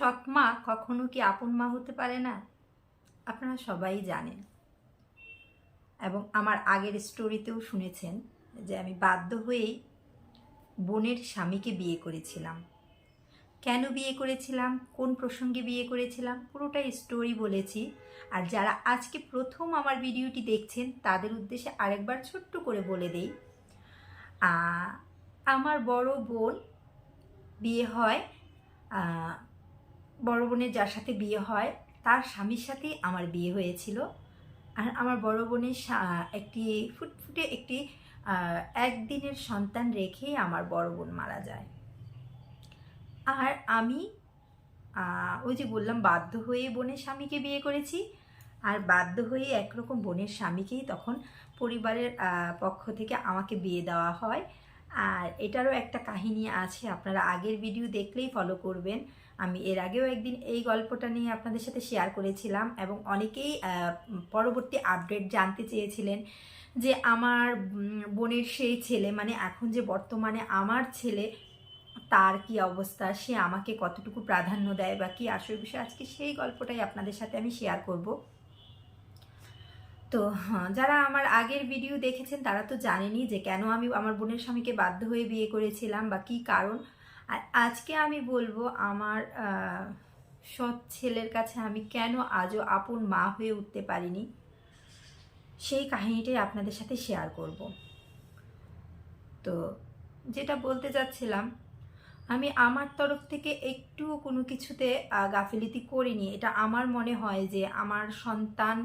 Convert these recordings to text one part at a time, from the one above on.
সৎ মা কখনো কি আপন মা হতে পারে না? আপনারা সবাই জানেন। এবং আমার আগের স্টোরিতেও শুনেছেন যে আমি বাধ্য হয়েই বোনের স্বামীকে বিয়ে করেছিলাম। কেন বিয়ে করেছিলাম? কোন প্রসঙ্গে বিয়ে করেছিলাম? পুরোটাই স্টোরি বলেছি। আর যারা আজকে প্রথম আমার ভিডিওটি দেখছেন, তাদের উদ্দেশ্যে আরেকবার ছোট্ট করে বলে দেই আমার বড় বোন বিয়ে হয় বড় বোনের যার সাথে বিয়ে হয়, তার স্বামীর সাথেই আমার বিয়ে হয়েছিল। আর আমার বড় বোনের একটি ফুটফুটে একটি একদিনের সন্তান রেখেই আমার বড় বোন মারা যায়। আর আমি ওই যে বললাম, বাধ্য হয়ে বোনের স্বামীকে বিয়ে করেছি। আর বাধ্য হয়ে একরকম বোনের স্বামীকেই তখন পরিবারের পক্ষ থেকে আমাকে বিয়ে দেওয়া হয়। আর এটারও একটা কাহিনী আছে, আপনারা আগের ভিডিও দেখলেই ফলো করবেন। আমি এর আগেও একদিন এই গল্পটা নিয়ে আপনাদের সাথে শেয়ার করেছিলাম এবং অনেকেই পরবর্তী আপডেট জানতে চেয়েছিলেন যে আমার বোনের সেই ছেলে মানে এখন যে বর্তমানে আমার ছেলে, তার কি অবস্থা? সে আমাকে কতটুকু প্রাধান্য দেয় বা কি আসল বিষয়? আজকে সেই গল্পটাই আপনাদের সাথে আমি শেয়ার করব। তো হ্যাঁ, যারা আমার আগের ভিডিও দেখেছেন তারা তো জানেনি যে কেন আমি আমার বোনের স্বামীকে বাধ্য হয়ে বিয়ে করেছিলাম বা কি কারণ। আর আজকে আমি বলব আমার সৎ ছেলের কাছে আমি কেন আজও আপন মা হয়ে উঠতে পারিনি সেই কাহিনীটাই আপনাদের সাথে শেয়ার করব। তো যেটা বলতে চাচ্ছিলাম আমি আমার তরফ থেকে একটু কোনো কিছুতে গাফিলতি করিনি। এটা আমার মনে হয় যে আমার সন্তান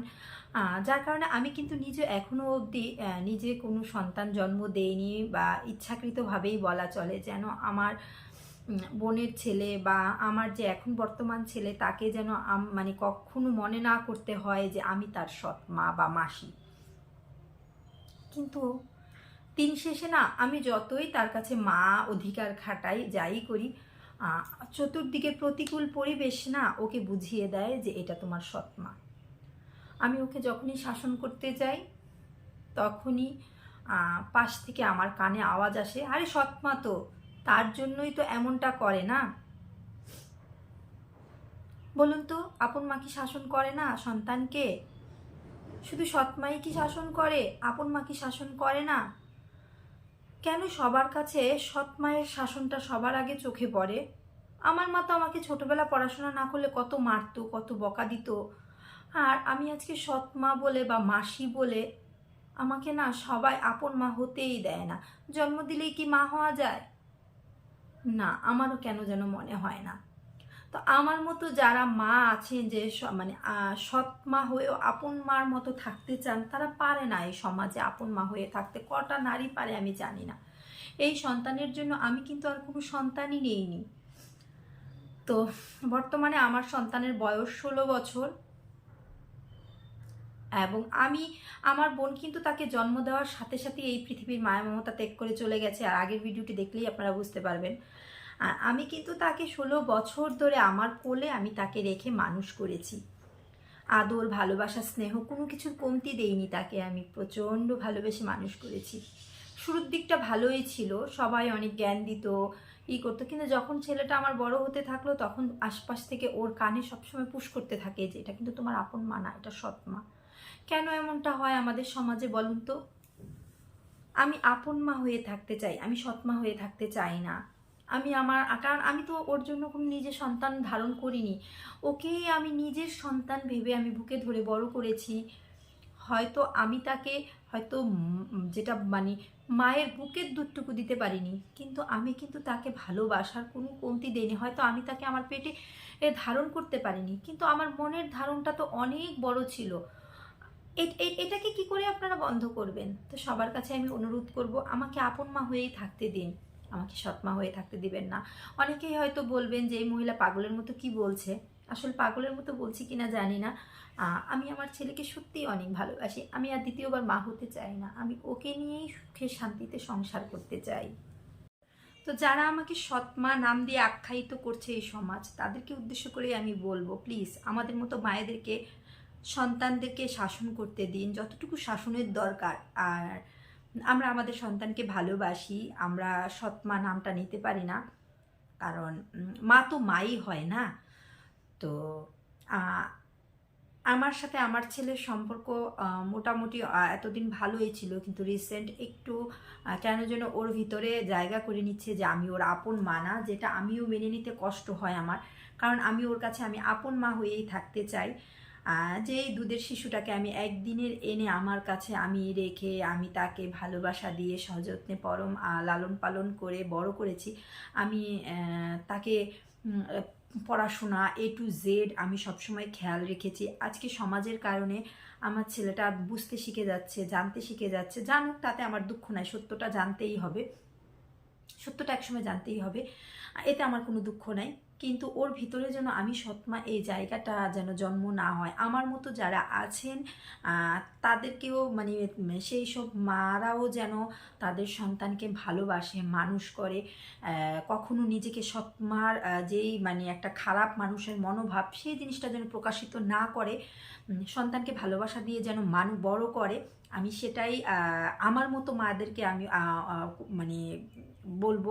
যার কারণে আমি কিন্তু নিজে এখনও অবধি নিজে কোনো সন্তান জন্ম দেইনি বা ইচ্ছাকৃতভাবেই বলা চলে যেন আমার বোনের ছেলে বা আমার যে এখন বর্তমান ছেলে তাকে যেন মানে কখনো মনে না করতে হয় যে আমি তার সৎ মা বা মাসি। কিন্তু দিন শেষে না আমি যতই তার কাছে মা অধিকার খাটাই, যাই করি চতুর্দিকের প্রতিকূল পরিবেশ না ওকে বুঝিয়ে দেয় যে এটা তোমার সৎ মা। আমি ওকে যখনই শাসন করতে যাই, তখনই পাশ থেকে আমার কানে আওয়াজ আসে, আরে সৎ মা তো, তার জন্যই তো এমনটা করে না? বলুন তো, আপন মা কি শাসন করে না সন্তানকে? শুধু সৎমাই কি শাসন করে? আপন মা কি শাসন করে না? কেন সবার কাছে সৎ মায়ের শাসনটা সবার আগে চোখে পড়ে? আমার মা তো আমাকে ছোটবেলা পড়াশোনা না করলে কত মারতো, কত বকা দিত। আর আমি আজকে সৎ মা বলে বা মাসি বলে আমাকে না সবাই আপন মা হতেই দেয় না। জন্ম দিলেই কি মা হওয়া যায়? না, আমারও কেন যেন মনে হয় না। তো আমার মতো যারা মা আছেন যে মানে সৎ মা হয়েও আপন মার মতো থাকতে চান, তারা পারে না এই সমাজে আপন মা হয়ে থাকতে। কটা নারী পারে আমি জানি না। এই সন্তানের জন্য আমি কিন্তু আর কোনো সন্তানই নেইনি। তো বর্তমানে আমার সন্তানের বয়স ষোলো বছর এবং আমি, আমার বোন কিন্তু তাকে জন্ম দেওয়ার সাথে সাথে এই পৃথিবীর মায়া মমতা ত্যাগ করে চলে গেছে। আর আগের ভিডিওটি দেখলেই আপনারা বুঝতে পারবেন। আর আমি কিন্তু তাকে ষোলো বছর ধরে আমার কোলে আমি তাকে রেখে মানুষ করেছি। আদর, ভালোবাসা, স্নেহ কোনো কিছুর কমতি দেইনি তাকে আমি। প্রচণ্ড ভালোবেসে মানুষ করেছি। শুরুর দিকটা ভালোই ছিল, সবাই অনেক জ্ঞান দিত, ই করতো, কিন্তু যখন ছেলেটা আমার বড় হতে থাকল, তখন আশপাশ থেকে ওর কানে সবসময় পুশ করতে থাকে যে, এটা কিন্তু তোমার আপন মা না, এটা সৎ মা। কেন এমনটা হয় আমাদের সমাজে বলুন তো? আমি আপন মা হয়ে থাকতে চাই, আমি সৎ মা হয়ে থাকতে চাই না। আমি আমার কারণ আমি তো ওর জন্য কোনো নিজের সন্তান ধারণ করিনি। ওকেই আমি নিজের সন্তান ভেবে আমি বুকে ধরে বড় করেছি। হয়তো আমি তাকে হয়তো যেটা মানে মায়ের বুকের দুধটুকু দিতে পারিনি। কিন্তু আমি কিন্তু তাকে ভালোবাসার কোনো কমতি দেইনি। হয়তো আমি তাকে আমার পেটে ধারণ করতে পারিনি। কিন্তু আমার মনের ধারণটা তো অনেক বড় ছিল। এটাকে কি করে আপনারা বন্ধ করবেন? তো সবার কাছে আমি অনুরোধ করব, আমাকে আপন মা হয়েই থাকতে দিন। আমাকে সৎমা হয়ে থাকতে দিবেন না। অনেকেই হয়তো বলবেন যে, এই মহিলা পাগলের মতো কি বলছে? আসলে পাগলের মতো বলছি কিনা জানি না। আমি আমার ছেলেকে সত্যিই অনেক ভালোবাসি। আমি আর দ্বিতীয়বার মা হতে চাই না। আমি ওকে নিয়েই সুখে শান্তিতে সংসার করতে চাই। তো যারা আমাকে সৎমা নাম দিয়ে আখ্যায়িত করছে এই সমাজ, তাদেরকে উদ্দেশ্য করে আমি বলব, প্লিজ আমাদের মতো মায়েদেরকে, সন্তানদেরকে শাসন করতে দিন। যতটুকু শাসনের দরকার, আর আমরা আমাদের সন্তানকে ভালোবাসি, আমরা সৎমা নামটা নিতে পারি না। কারণ মা তো মাই হয় না। তো আমার সাথে আমার ছেলের সম্পর্ক মোটামুটি এতদিন ভালোই ছিল। কিন্তু রিসেন্ট একটু কেন যেন ওর ভিতরে জায়গা করে নিচ্ছে যে আমি ওর আপন মা না, যেটা আমিও মেনে নিতে কষ্ট হয় আমার। কারণ আমি ওর কাছে, আমি আপন মা হয়েই থাকতে চাই। যে এই দুধের শিশুটাকে আমি একদিনের এনে আমার কাছে আমি রেখে, আমি তাকে ভালোবাসা দিয়ে সযত্নে পরম লালন পালন করে, বড় করেছি, আমি তাকে পড়াশোনা এ টু জেড আমি সবসময় খেয়াল রেখেছি। আজকে সমাজের কারণে আমার ছেলেটা বুঝতে শিখে যাচ্ছে, জানতে শিখে যাচ্ছে, জানুক তাতে আমার দুঃখ নাই, সত্যটা জানতেই হবে। সত্যটা একসময় জানতেই হবে। এতে আমার কোনো দুঃখ নাই। কিন্তু ওর ভিতরে যেন আমি সৎমা এই জায়গাটা যেন জন্ম না হয়। আমার মতো যারা আছেন তাদেরকেও মানে সেই সব মারাও যেন তাদের সন্তানকে ভালোবাসে, মানুষ করে। কখনো নিজেকে সৎমার যেই মানে একটা খারাপ মানুষের মনোভাব, সেই জিনিসটা যেন প্রকাশিত না করে সন্তানকে ভালোবাসা দিয়ে যেন মানু বড় করে, আমি সেটাই আমার মতো মাদেরকে আমি মানে বলব।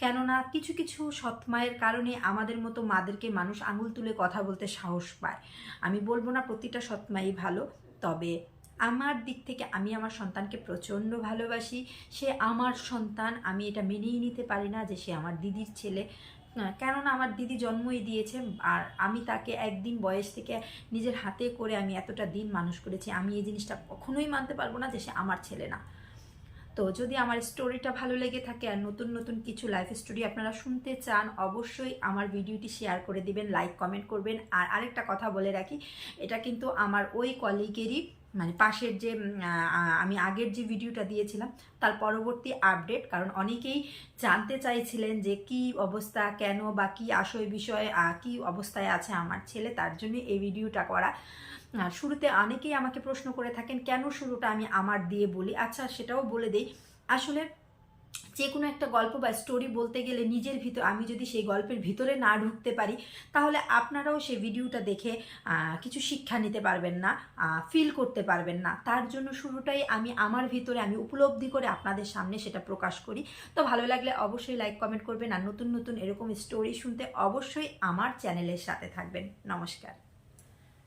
কেননা কিছু কিছু সৎ মায়ের কারণে আমাদের মতো মাদেরকে মানুষ আঙুল তুলে কথা বলতে সাহস পায়। আমি বলব না প্রতিটা সৎ মাই ভালো, তবে আমার দিক থেকে আমি আমার সন্তানকে প্রচণ্ড ভালোবাসি। সে আমার সন্তান, আমি এটা মেনেই নিতে পারি না যে সে আমার দিদির ছেলে। কেননা আমার দিদি জন্মই দিয়েছে আর আমি তাকে একদিন বয়স থেকে নিজের হাতে করে আমি এতটা দিন মানুষ করেছি। আমি এই জিনিসটা কখনোই মানতে পারব না যে সে আমার ছেলে না। তো যদি আমার স্টোরিটা ভালো লেগে থাকে আর নতুন নতুন কিছু লাইফ স্টোরি আপনারা শুনতে চান, অবশ্যই আমার ভিডিওটি শেয়ার করে দিবেন লাইক কমেন্ট করবেন। আর আরেকটা কথা বলে রাখি, এটা কিন্তু আমার ওই কলিগেরই মানে পাশের যে আমি আগের যে ভিডিওটা দিয়েছিলাম, তার পরবর্তী আপডেট কারণ অনেকেই জানতে চাইছিলেন যে কি অবস্থা, কেন বা কী আশয় বিষয়ে কি অবস্থায় আছে আমার ছেলে, তার জন্য এই ভিডিওটা করা। আর শুরুতে অনেকেই আমাকে প্রশ্ন করে থাকেন, কেন শুরুটা আমি আমার দিয়ে বলি? আচ্ছা সেটাও বলে দেই। আসলে যে কোনো একটা গল্প বা স্টোরি বলতে গেলে নিজের ভিতর, আমি যদি সেই গল্পের ভিতরে না ঢুকতে পারি, তাহলে আপনারাও সেই ভিডিওটা দেখে কিছু শিক্ষা নিতে পারবেন না ফিল করতে পারবেন না। তার জন্য শুরুটাই আমি আমার ভিতরে আমি উপলব্ধি করে আপনাদের সামনে সেটা প্রকাশ করি। তো ভালো লাগলে অবশ্যই লাইক কমেন্ট করবেন আর নতুন নতুন এরকম স্টোরি শুনতে অবশ্যই আমার চ্যানেলের সাথে থাকবেন। নমস্কার।